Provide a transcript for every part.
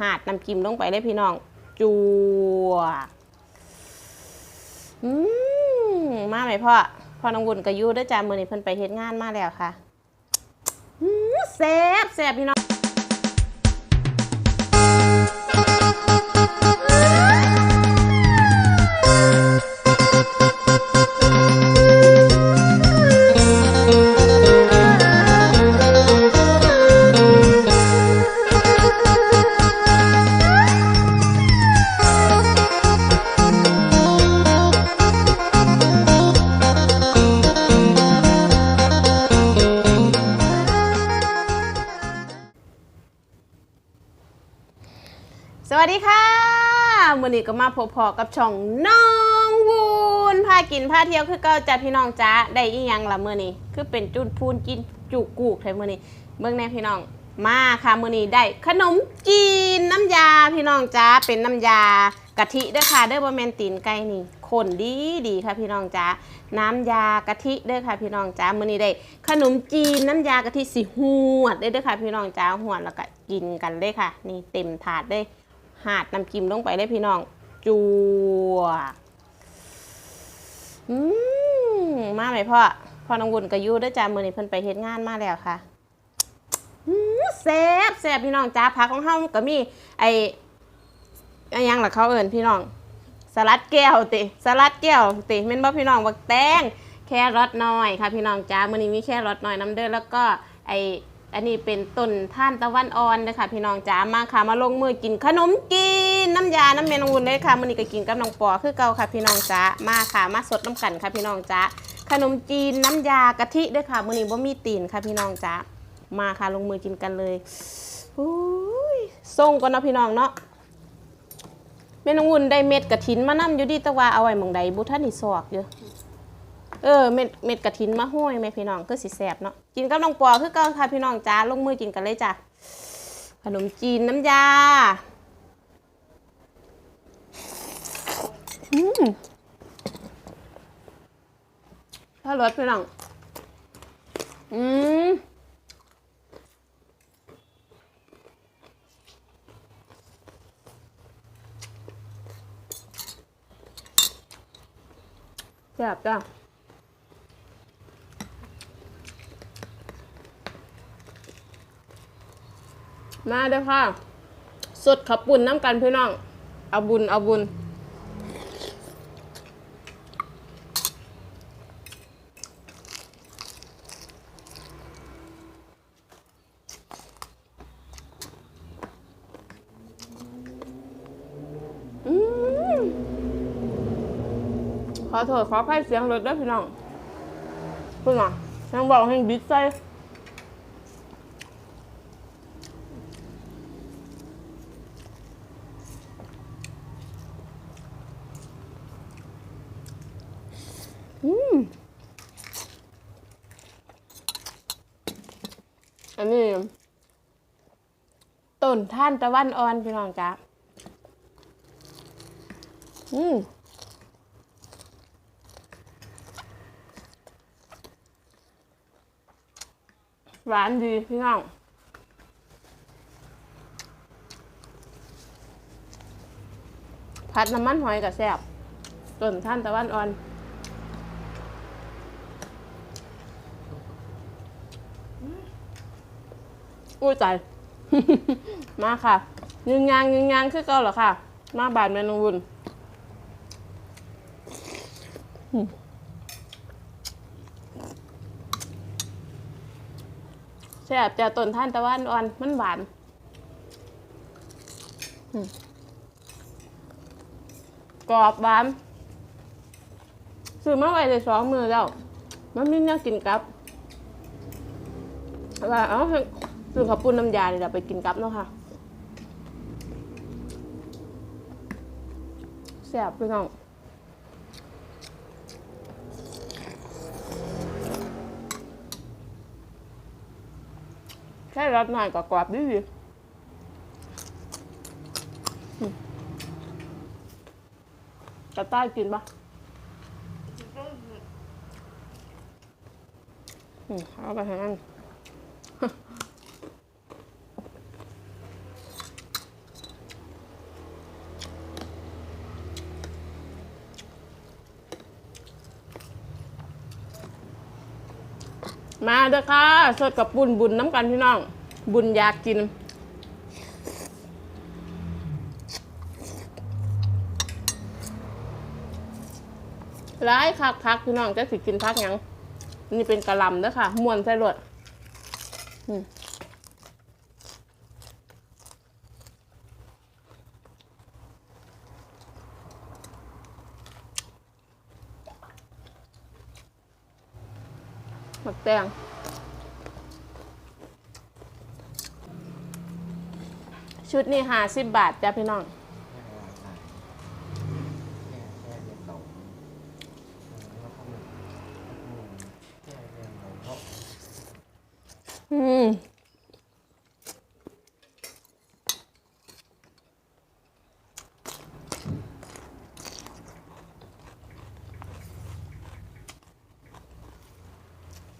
หาดน้ำจิ้มลงไปได้พี่น้องจัวอืมมาไหมพ่อพ่อน้องวุ่นกับยูเด้วยจ้ามือนี่เพิ่นไปเฮ็ดงานมาแล้วค่ะอืมแซ่บแซ่บพี่น้อง วันนี้ก็มาพบพอกับช่องน้องวูนพากินพาเที่ยวคือเก้าจ้าพี่น้องจ้าได้อีหยังละมื้อนี้คือเป็นจุนพูนกินจุกูกไทยมื้อนี้เบิ่งแน่พี่น้อง มาค่ะมื้อนี้ได้ขนมจีนน้ำยาพี่น้องจ้าเป็นน้ำยากะทิเด้อค่ะเด้อบ่แม่นตีนไก่นี่ข้นดีดีค่ะพี่น้องจ้าน้ำยากะทิเด้อค่ะพี่น้องจ้ามื้อนี้ได้ ขนมจีนน้ำยากะทิสิหวดเด้อเด้อค่ะพี่น้องจ้าหวดแล้วก็กินกันเลยค่ะ นี่เต็มถาดเลย หาดน้ำจิ้มลงไปได้พี่น้อง จัวอืมมาไหมพ่อ พ่อน้องวุ่นกับยูเด้วยจ้ามือนี้เพิ่นไปเฮ็ดงานมาแล้วค่ะแซ่บแซ่บพี่น้องจ้าพักของเฮาก็มี ไอไอ้ยังล่ะเขาเอิ้นพี่น้อง สลัดแก้วติสลัดแก้วติแม่นบ่พี่น้องบักแตงแครอทน้อยค่ะพี่น้องจ้ามื้อนี้มีแครอทน้อยน้ำเด้อแล้วก็ไอ อันนี้เป็นต้นท่านตะวันอ่อนเด้อค่ะ พี่น้องจ้ามาค่ะ มาลงมือกินขนมจีนน้ำยา น้ำเมนูนเลยค่ะมื้อนี้ก็กินกับน้องปอคือเก่าค่ะ พี่น้องจ้ามาค่ะ มาสดน้ำกันค่ะพี่น้องจ้าขนมจีนน้ำยากะทิด้อค่ะมื้อนี้บ่มีตีนค่ะ พี่น้องจ้ามาค่ะลงมือกินกันเลยอุ้ยส่งก่อนเนาะพี่น้องเนาะแม่น้องวุ่นได้เม็ดกระถินมานำอยู่ดีแต่ว่าเอาไว้หมองใดบุท่านนี่ซอกอยู่ เออเม็ดเม็ดกระถินมาห้อยแม่พี่น้องก็สิแสบเนาะกินกับน้องปอคือเก่าค่ะพี่น้องจ้าลงมือกินกันเลยจ้ะขนมจีนน้ำยาอืมถ้ารสพี่น้องอืมแซ่บจ้ะ มาเด้อค่ะ สดขับปุ่นน้ำกันพี่น้อง เอาบุญเอาบุญ ขอโทษขออภัยเสียงรถด้วยพี่น้องคุณหมอยังบอกให้บิดใส่อืมอันนี้ ต้นท่านตะวันอ่อนพี่น้องจ้าอืมหวานดีพี่น้องผัดน้ำมันหอยกับแซ่บต้นท่านตะวันอ่อนอุ้ยใจ มาค่ะยิงยางยิงยางคือเก่าเหรอค่ะ มาบาดเมนูวุ่นแซ่บแต่ต้นท่านตะวันอ่อนมันหวานกรอบหวานซื้อมาไว้เลยสองมือแล้ว มันไม่น่ากินกับว่าเอา ซื้อข้าวปุ้นน้ำยาเดี๋ยวไปกินกับเนาะค่ะแซ่บพี่น้องแค่รับหน่อยก็กรอบดีดีอืมกระต่ายกินปะอืมเอาไปทางนั้ มาเด้อค่ะ สดกับบุญบุญน้ำกันพี่น้อง บุญอยากกิน ร้ายคักคักพี่น้องจะสิกินพักยัง นี่เป็นกระลำเด้อค่ะ มวนใส่รวดอืม หมักแตงชุดนี้ห้าสิบบาทจ้ะพี่น้อง อืม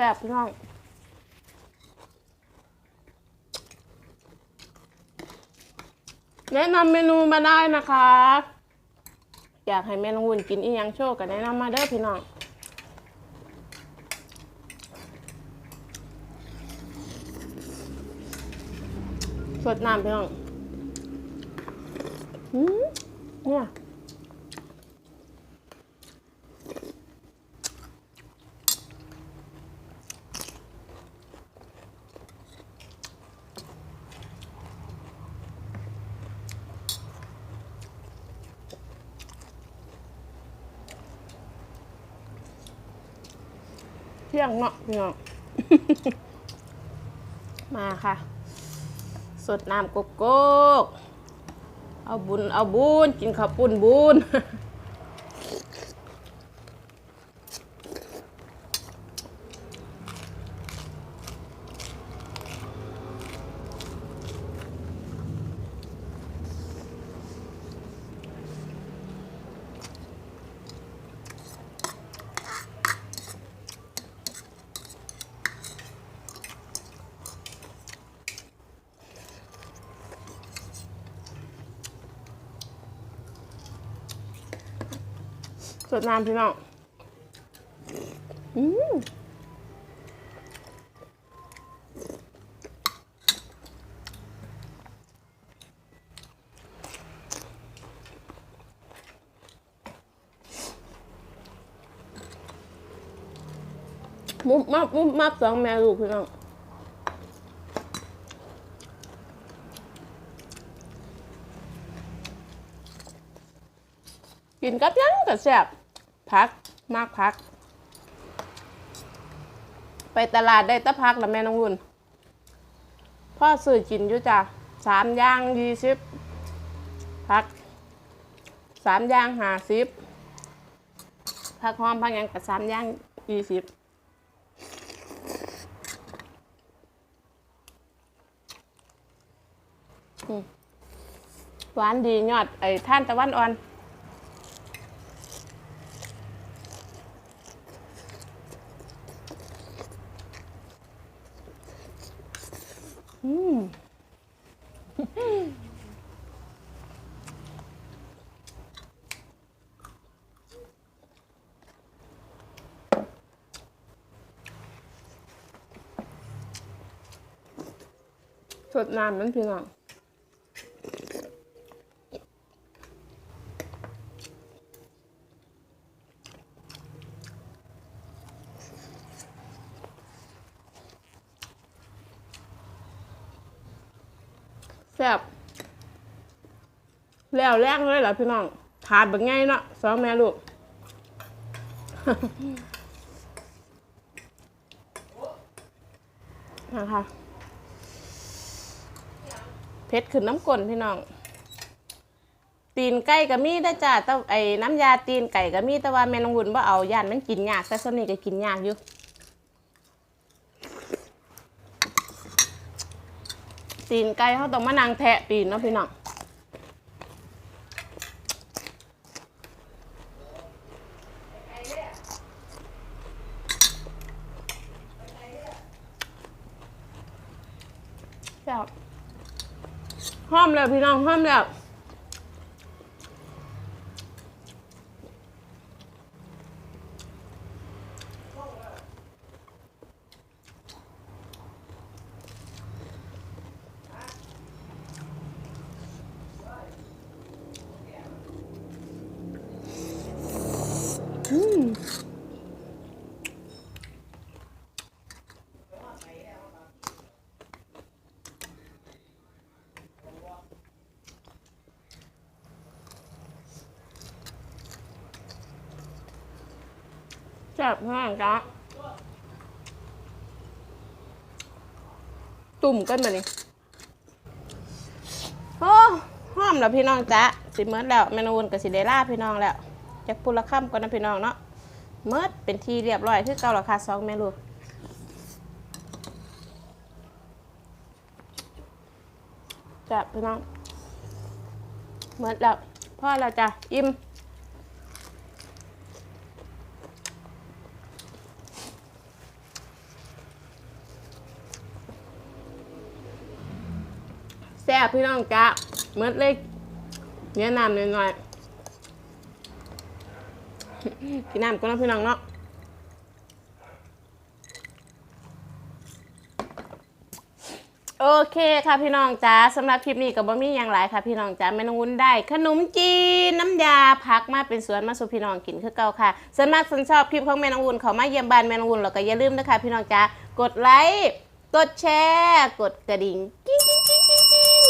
ซ่บพี่น้องแนะนำเมนูมาได้นะคะ อยากให้แม่น้องวุ่นกินอียังโชว์ก็แนะนำมาเด้อพี่น้องสดน้ำพี่น้องเนี่ย ที่ยงเนาะพี่น้องมาค่ะ สดน้ำโกโก้เอาบุญเอาบุญกินข้าวปุ้นบุญ สดน้ำพี่น้องอืมมุบมับมุบมับสองแม่ลูกพี่น้องกินกับยังกับแซ่บ พักมากพัก ไปตลาดได้ตะพักแล้วแม่น้องวุ่นพ่อซื้อกินอยู่จ้ะสามย่างยี่สิบพักสามย่างห้าสิบพักหอมพักยังกับสามย่างยี่สิบหวานดียอดไอ้ท่านตะวันอ่อน สดน้ำมันพี่น้อง ซ่บแล้วแรกเลยเหรอพี่น้องถาดแบบง่ายเนาะสองแม่ลูกนะคะเพชรขึ้นน้ำกลนพี่น้อง ตีนไก่ก็มีได้อจ้าแต่ไอ้น้ำยาตีนไก่ก็มีแต่ว่าแม่น้องวุ่นว่าเอาย่านมันกินยากแต่ส่วนนี้ก็กินยากอยู่ ตีนไก่เขาต้องมานางแทะตีนเนาะพี่น้องแซ่บหอมแล้วพี่น้องหอมแล้ว จับห้างจ้าตุ่มกันมานี่โอ้หอมแล้วพี่น้องจ้าสิเมิดแล้วเมนูนกับสิเดล่าพี่น้องแล้วจากปุระค่ำก่อนนะพี่น้องเนาะเมิดเป็นทีเรียบร้อยคือเก่าราคาสองเมนูจับพี่น้องเมิดแล้วพ่อเราจ้ะอิ่ม บพี่น้องจ้าเมื่อเล็กเนื้อน้ำหน่อยๆกินน้ำก็น้องพี่น้องเนาะโอเคค่ะพี่น้องจ้าสำหรับคลิปนี้ก็บ่มีอย่างไรค่ะพี่น้องจ้าเมนูวุ้นได้ ขนมจีนน้ำยาพักมาเป็นสวนมาสู่พี่น้องกินคือเก่าค่ะส่วนมากสนชอบคลิปของแม่น้องวุ้นเขามาเยี่ยมบ้านแม่น้องวุ้นแล้วก็อย่าลืมนะคะพี่น้องจ้ากดไลค์กดแชร์ กดกระดิ่งกิ๊งกิ๊งกิ๊งกิ๊งกิ๊ง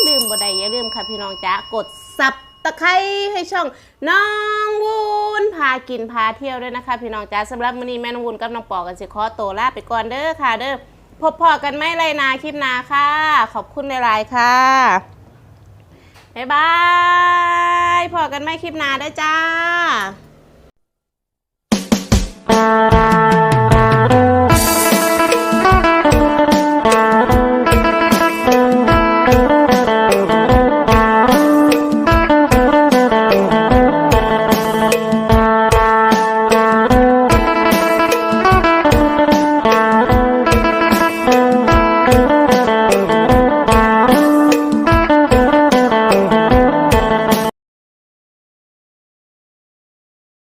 ลืมบ่ได้อย่าลืมค่ะพี่น้องจ้ากดซับตะไคร้ให้ช่องน้องวุ้นพากินพาเที่ยวด้วยนะคะ พี่น้องจ้าสำหรับมื้อนี้แม่น้องวุ้นกับน้องปอกันสิขอโตลาไปก่อนเด้อค่ะเด้อพบพอกันไม่ไรนาคลิปนาค่ะ ขอบคุณในไลน์ค่ะบ๊ายบายพอกันไม่คลิปนาได้จ้า